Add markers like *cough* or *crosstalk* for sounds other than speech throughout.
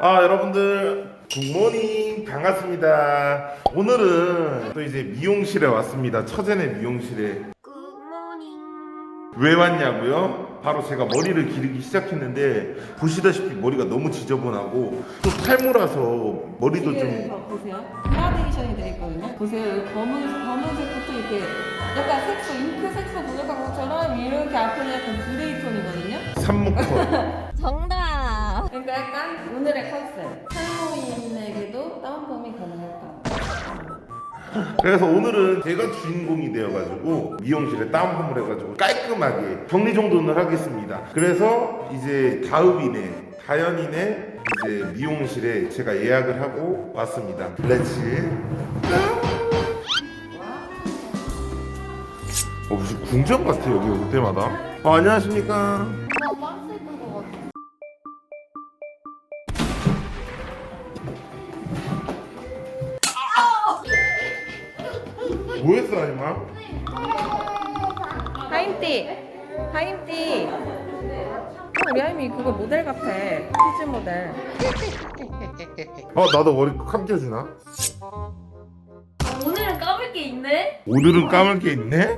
아 여러분들 굿모닝 반갑습니다 오늘은 또 이제 미용실에 왔습니다 처제네 미용실에 굿모닝 왜 왔냐고요? 바로 제가 머리를 기르기 시작했는데 보시다시피 머리가 너무 지저분하고 또 탈모라서 머리도 이게 좀 봐, 보세요. 그라데이션이 되어 있거든요. 보세요. 여기 검은 검은색부터 이렇게 약간 색소 잉크 색소 부족한 것처럼 이렇게 앞에는 약간 그레이 톤이거든요. 산모컷 *laughs* 정답 그러니까 약간 오늘의 컨셉. 탈모인에게도 다운펌이 가능할까? 그래서 오늘은 제가 주인공이 되어가지고 미용실에 다운펌을 해가지고 깔끔하게 정리정돈을 하겠습니다. 그래서 이제 다음이네 다현이네 이제 미용실에 제가 예약을 하고 왔습니다. 렛츠 어 무슨 궁전 같아 여기 올 때마다. 어 안녕하십니까? 빡셀 것 뭐 했어 아니마? 하임띠, 하임띠. 어, 우리 하임이 그거 모델 같아. 키즈 모델. 어 나도 머리 감겨주나? 오늘은 까불 게 있네? 오늘은 감을 게 있네?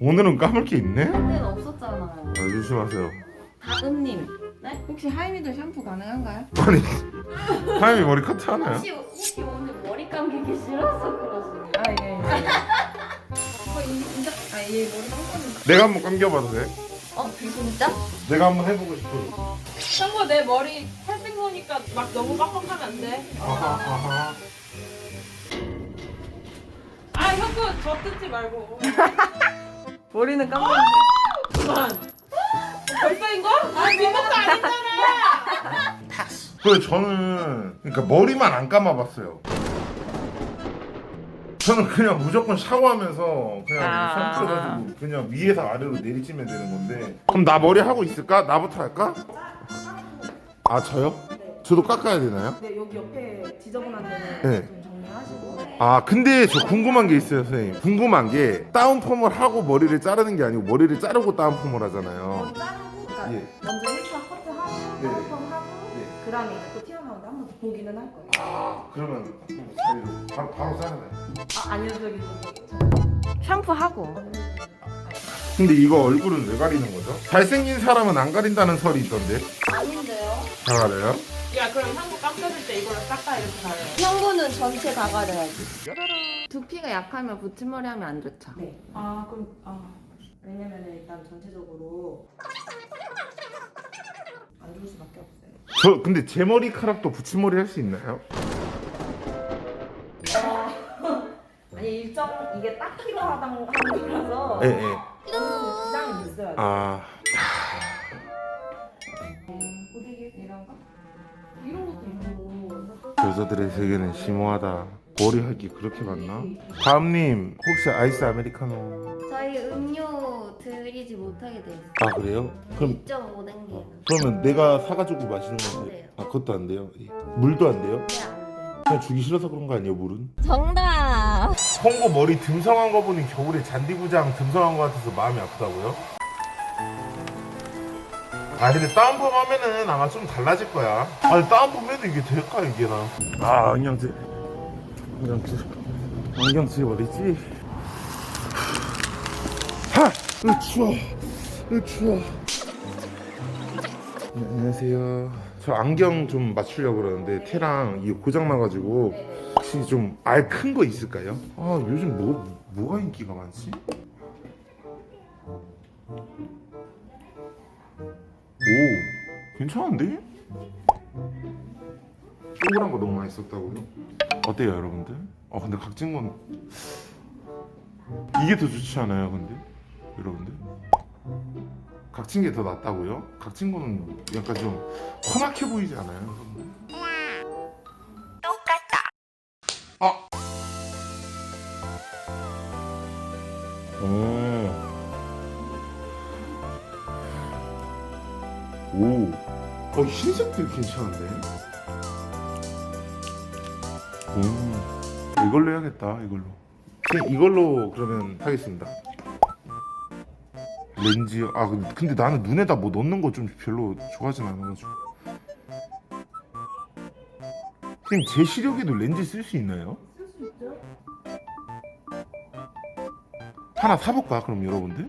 오늘은 감을 게 있네? 그때는 없었잖아요 아, 조심하세요 다은님, 네? 혹시 하임이도 샴푸 가능한가요? 아니 하임이 머리 커트 하나요? 혹시, 혹시 오늘 감기기 싫어서 그러시나요? 아 예. 예. *laughs* 어, 이, 아, 얘 머리 감고 내가 한번 감겨봐도 돼? 어? 진짜? 내가 한번 해보고 싶어 형부 내 머리 탈색 거니까 막 너무 빡빡하면 안 돼. 아하 아하 아 형부 저 뜯지 말고. *laughs* 머리는 감고 그만. 벌써인 거? 아 민망도 아니잖아. 그래 저는 그러니까 머리만 안 감아봤어요 저는 그냥 무조건 샤워하면서 그냥 아. 샴푸 해가지고 그냥 위에서 아래로 내리치면 되는 건데 그럼 나 머리 하고 있을까? 나부터 할까? 아 저요? 저도 깎아야 되나요? 네, 여기 옆에 지저분한 데는 네. 좀 정리하시고. 아 근데 저 궁금한 게 있어요 선생님 궁금한 게 다운펌을 하고 머리를 자르는 게 아니고 머리를 자르고 다운펌을 하잖아요 머리 자르고, 그러니까 예. 먼저 1차 커트하고, 네. 다운펌하고, 네. 그 다음에 또더 보기는 할 거예요. 아 그러면 자리로 바로, 바로 자르나요? 아, 아니요, 저기, 저기. 샴푸하고. 근데 이거 얼굴은 왜 가리는 거죠? 잘생긴 사람은 안 가린다는 설이 있던데 아닌데요? 잘 가려요? 야 그럼 형부 감겨줄 때 이걸로 싹다 이렇게 가려. 형부는 전체 다 가려야지 두피가 약하면 붙임머리 하면 안 좋죠. 네. 아 그럼 아. 왜냐면 일단 전체적으로 안 좋을 수밖에 없어요. 저 근데 제 머리카락도 붙임머리 할 수 있나요? *laughs* 아니 일정 이게 딱 필요하다는 거라서 예, 예. 지장이 있어야 돼. 아 고데기 이런 거? 이런 것도 있고. 여자들의 세계는 심오하다 머리 하기 그렇게 많나? 다음님 혹시 아이스 아메리카노 저희 음료 드리지 못하게 돼 있어요 아 그래요? 그럼 2.5 단계는 그러면 내가 사가지고 마시는 건데 아 그것도 안 돼요? 예. 물도 안 돼요? 네안돼 그냥 주기 싫어서 그런 거 아니에요 물은? 정답 홍고 머리 듬성한 거 보니 겨울에 잔디구장 듬성한 거 같아서 마음이 아프다고요? 아 근데 다운펌 하면은 아마 좀 달라질 거야 아니 다운펌 해도 이게 될까 이게 나아 안경쓰 안경쓰 안경쓰 어디지? 하! 으 추워 으 추워 네, 안녕하세요 저 안경 좀 맞추려고 그러는데 테랑 이게 고장 나가지고 혹시 좀 알 큰 거 있을까요? 아 요즘 뭐 뭐가 인기가 많지? 오 괜찮은데? 동그란 거 너무 많이 썼다고요? 어때요 여러분들? 어 근데 각진 건 이게 더 좋지 않아요 근데? 여러분들? 각진 게 더 낫다고요? 각진 거는 약간 좀 험악해 보이지 않아요? 여러분들? 아. 오. 오. 어, 흰색도 괜찮은데? 오. 이걸로 해야겠다, 이걸로. 그냥 이걸로 그러면 하겠습니다. 렌즈, 아, 근데, 근데 나는 눈에다 뭐 넣는 거 좀 별로 좋아하진 않아가지고. 선생님 제 시력에도 렌즈 쓸 수 있나요? 쓸 수 있죠? 하나 사볼까 그럼 여러분들?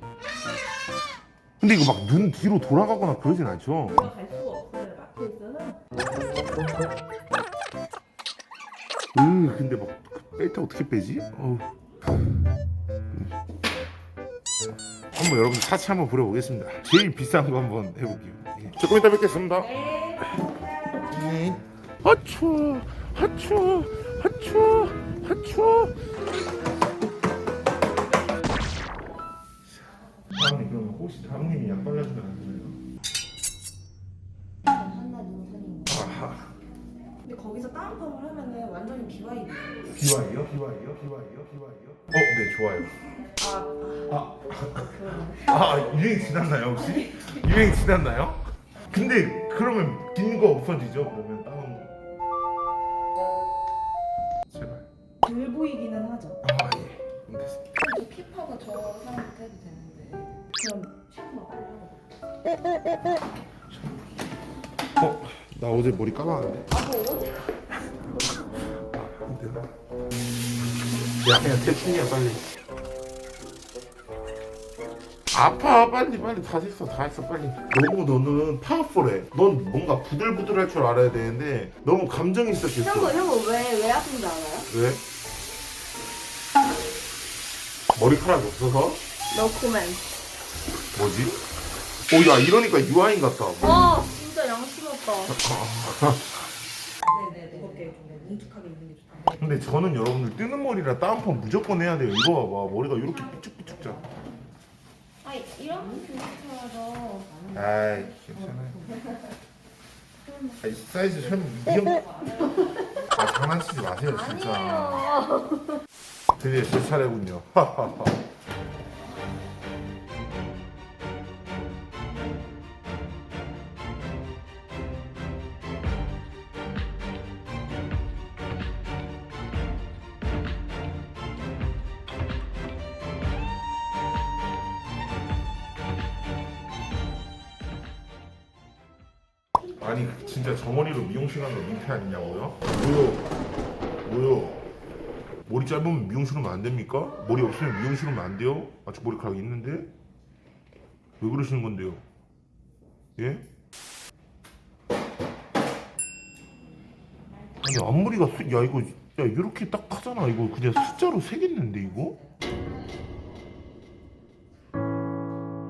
근데 이거 막 눈 뒤로 돌아가거나 그러진 않죠? 으 근데 막뺄때 어떻게 빼지? 어우. 한번 여러분 사치 한번 부려보겠습니다. 제일 비싼 거 한번 해볼게요. 예. 조금 이따 뵙겠습니다. 네. 아 추워, 아 추워. 다음에 그럼 혹시 다음님이 약 발라주면 안 되나요? 거기서 다운펌을 하면은 완전히 비와이 돼. 비와이요? 비와이요? 비와이요? 비와이요? 어, 네 좋아요. 아, 아 유행 지났나요 혹시? 유행 지났나요? 근데 그러면 긴 거 없어지죠? 그러면 다운 거. 제발. 덜 보이기는 하죠. 아 예. 그럼 됐습니다. 또 킵하고 저 상태부터 해도 되는데. 그럼 샴푸만 빨리 하고. 어, 나 어제 머리 감았는데. 야, 그냥 대충이야 빨리. 아파 빨리 빨리 다 했어 다 했어 빨리 너무 너는 파워풀해 넌 뭔가 부들부들할 줄 알아야 되는데 너무 감정이 있었겠어 형은 형은 왜왜 아픈지 알아요? 왜? 머리카락이 없어서? No comment. 뭐지? 오야 이러니까 유아인 같다 와 진짜 양심 없다. 네네네. *laughs* 무겁게 좀 뭉툭하게 입는 게 좋다. 근데 저는 여러분들 뜨는 머리라 다운펌 무조건 해야 돼요 이거 봐봐 머리가 이렇게 삐쭉삐쭉 자 아니 이런 교육하러 아이 괜찮아요 아이 사이즈 참 이형 아 장난치지 마세요 진짜 아니에요. 드디어 제 차례군요 *laughs* 아니 진짜 저 머리로 미용실 가는 거 민폐 아니냐고요? 뭐요? 뭐요? 머리 짧으면 미용실 오면 안 됩니까? 머리 없으면 미용실 오면 안 돼요? 아직 머리카락 있는데? 왜 그러시는 건데요? 예? 아니 앞머리가 수, 야 이거 야 이렇게 딱 하잖아 이거 그냥 숫자로 세겠는데 이거?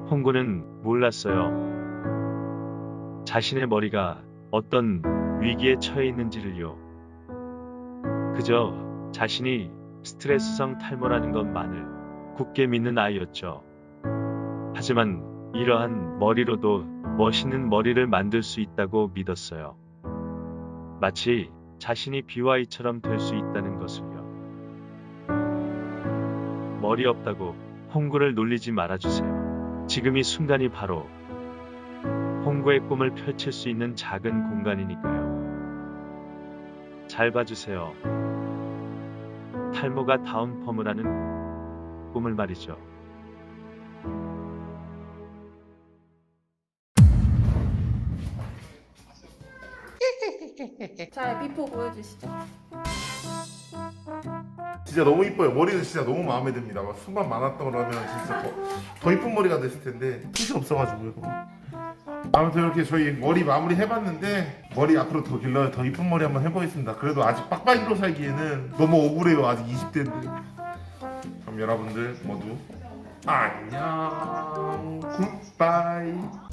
홍구는 몰랐어요. 자신의 머리가 어떤 위기에 처해 있는지를요. 그저 자신이 스트레스성 탈모라는 것만을 굳게 믿는 아이였죠. 하지만 이러한 머리로도 멋있는 머리를 만들 수 있다고 믿었어요. 마치 자신이 BY처럼 될 수 있다는 것을요. 머리 없다고 홍구를 놀리지 말아주세요. 지금 이 순간이 바로 홍구의 꿈을 펼칠 수 있는 작은 공간이니까요. 잘 봐주세요. 탈모가 다운펌을 하는 꿈을 말이죠. *laughs* 자 비포 보여주시죠. 진짜 너무 이뻐요. 머리는 진짜 너무 마음에 듭니다. 막 수만 많았던 거라면 진짜 더, 더 이쁜 머리가 됐을 텐데 숱이 없어가지고요. 아무튼 이렇게 저희 머리 마무리 해봤는데 머리 앞으로 더 길러요. 더 이쁜 머리 한번 해보겠습니다. 그래도 아직 빡빡이로 살기에는 너무 억울해요. 아직 20대인데. 그럼 여러분들 모두 안녕. 굿바이.